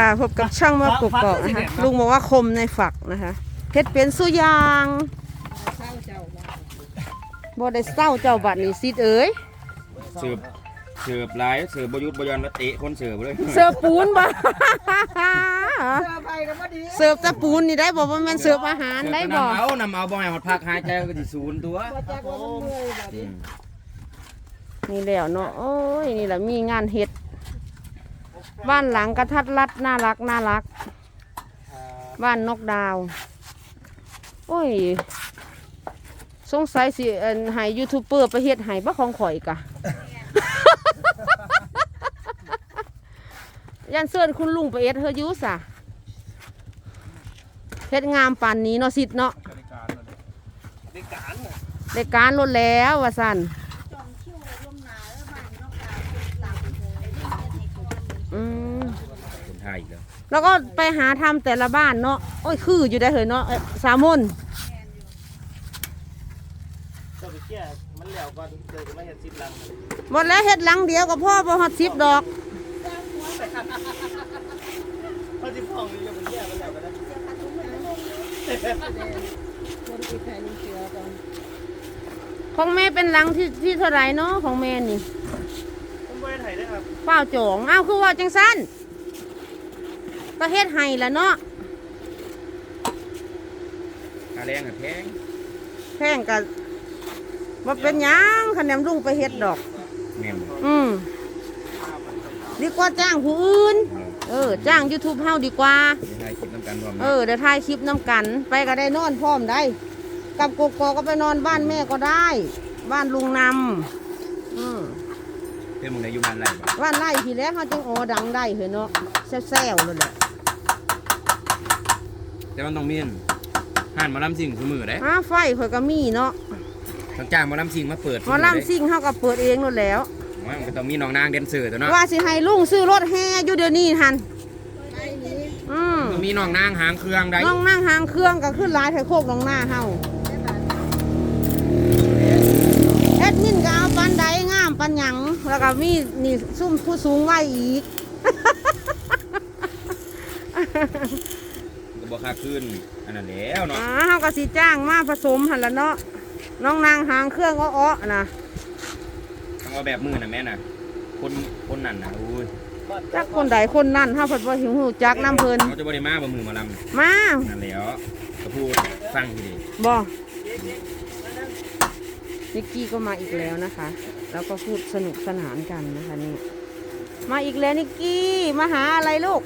ค่ะพบกับช่างมะกกอกนะคะลุงบอกว่าคมในฝักนะคะเพชรเป็นสุยางบ่ได้เศร้าเจ้าบัตรนี่สิเอ๋ยเสิร์ฟเสิร์ฟหลายเสิร์ฟบยุทธ์บยอนแล้วเตะคนเสิร์ฟเลยเสิร์ฟปูนบ่เสิร์ฟแต่ปูนนี่ได้บ่ว่าแม่นเสิร์ฟอาหารได้บ่นำเอานำเอาบ่ให้หมดพักหายใจก็สิศูนย์ตัวอืมนี่แหล้วเนาะโอ้ยนี่แหละมีงานเฮ็ด บ้านหลังกระทัดรัดน่ารักน่ารัก บ้านนกดาว โอ้ย สงสัยสิเอิ่นให้ยูทูบเบอร์ไปเฮ็ดให้บ่ของข่อยกะยันเสื้อนคุณลุงไปเอ็ดเฮออยูสะเฮ็ดงามปานนี้เนาะสิทธิ์เนาะได้การลดแล้วว่าสั่น อืมคนไทยอีกแล้วแล้วก็ไปหาทำแต่ละบ้านเนาะโอ้ยคืออยู่ได้เหรอเนาะเอ้ยสามมนก็ไปเชี่ยมันแล้วก่อนเจอกันไม่เห็นสิบลังหมดแล้วเฮ็ดหลังเดียวก็พ่อบ่ฮอดสิบดอก เพราะที่พ่องนี่จะไปเชี่ยมันแล้วกันนะของแม่เป็นหลังที่ที่เท่าไหรเนาะของแม่นี่ผม ไม่ได้ถ่ายได้ครับเป้าจองอ้าวคือว่าจังสั้นก็เฮ็ดให้ละเนาะค่าแรงอะแพงแพงก็ว่าเป็นหยังคะแนนลุงไปเฮ็ดดอก แม่นบ่อืมดีกว่าจ้างผู้อื่น เออ จ้าง YouTube เฮาดีกว่าเดี๋ยวให้คิดน้ำกันพร้อมเออเดี๋ยวถ่ายคลิปน้ำกัน ไปก็ได้นอนพร้อมได้กับกกอกก็ไปนอนบ้านแม่ก็ได้ บ้านลุงนำอืม เพื่อนมึงในอยู่บ้านไรบ่บ้านไร่ทีแล้วเขาจึงโอดังได้เหรอเนาะแซวๆเลยแหละแต่มันต้องมีนห่านหมาลำสิ่งคือมือได้อ้าไฟข่อยก็มีเนาะต้องจ้างหมาลำสิ่งมาเปิดหมอลำซิ่งเขาก็เปิดเองนั่นแหล้วว่ามันก็ต้องมีน้องนางแดนเซอร์ตัวเนาะว่าสิให้ลุงซื้อรถแห่อยู่เดี๋ยวนี้ทันอืมต้องมีน้องนางหางเครื่องได้น้องนั่งหางเครื่องก็ขึ้นหลายไถโคกน้องหน้าเฮาแอดมินก็เอาปันใดงาม ปันหยังแล้วก็มีนี่ซุ่มผู้สูงไว้อีกก็บ่ค่าขึ้นอันนั้นแล้วเนาะอ่าเฮาก็สิจ้างมาผสมหั่นละเนาะน้องนางหางเครื่องอ้อๆนะต้องว่าแบบมือน่ะแม่น่ะ คนคนนั่นน่ะโอ้ยจักคนใดคนนั่นเฮาเพิ่นบ่หิวหูจักน้ำเพิ่นเขาจะบ่ได้มาบ่มือหมาลมาำนั่นแล้วก็พูดฟังทีดีบ่ นิกกี้ก็มาอีกแล้วนะคะ แล้วก็พูดสนุกสนานกันนะคะนี่มาอีกแล้วนิกกี้มาหาอะไรลูก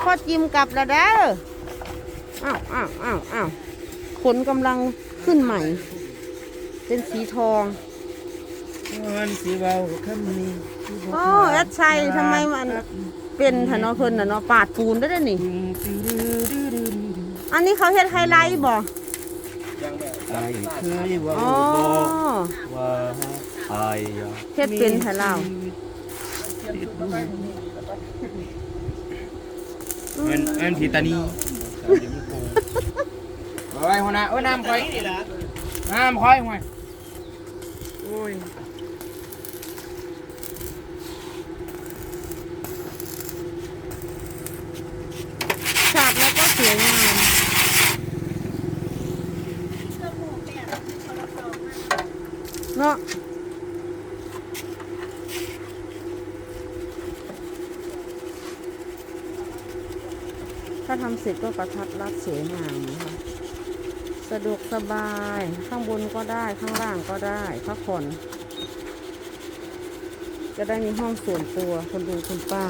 พ่อจิมกลับแล้วเด้ออ้าวอ้าวอ้าวอ้าวขนกำลังขึ้นใหม่ เป็นสีทองวันสิเว้าคำนี้โอ้แอดชัยทำไมมันเป็นถนนเพิ่นน่ะเนาะปาดปูนได้ด้วยนี่ อันนี้เขาเฮ็ดไฮไลท์บ่ ไอ้เคยว่าอ๋อว่าไอ้ยาเฮ็ดเป็นไทยลาวเงินเงินผีตานีโอ้ยหัวหน้าโอ้ยน้ำคอยนี่นะน้ำคอยห่วยโอ้ยฉาบแล้วก็สวยงาม เนาะถ้าทำเสร็จก็กระทัดรัดสวยงามนะคะสะดวกสบายข้างบนก็ได้ข้างล่างก็ได้พักผ่อนจะได้มีห้องส่วนตัวคนดูคุณป้า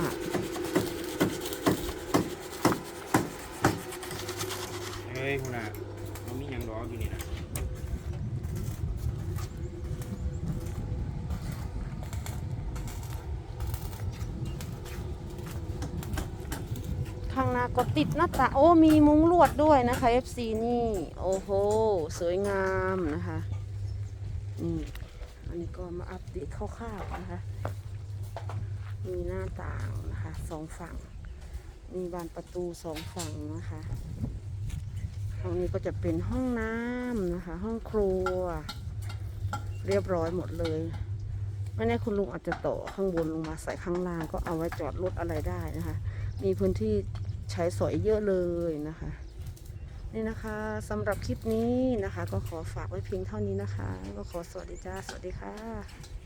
เฮ้ยหัวหน้ามันมีหยังรออยู่นี่นะ ก็ติดหน้าตางโอ้มีมุ้งลวดด้วยนะคะ FC นี่ โอ้โห สวยงามนะคะอืมอันนี้ก็มาอัปเดตคร่าวๆนะคะ มีหน้าต่างนะคะสองฝั่ง มีบานประตูสองฝั่งนะคะห้องนี้ก็จะเป็นห้องน้ำนะคะ ห้องครัว เรียบร้อยหมดเลยไม่แน่คุณลุงอาจจะต่อข้างบนลงมาใส่ข้างล่างก็เอาไว้จอดรถอะไรได้นะคะ มีพื้นที่ ช้สอยเยอะเลยนะคะ นี่นะคะสำหรับคลิปนี้นะคะ ก็ขอฝากไว้เพียงเท่านี้นะคะ ก็ขอสวัสดีจ้าสวัสดีค่ะ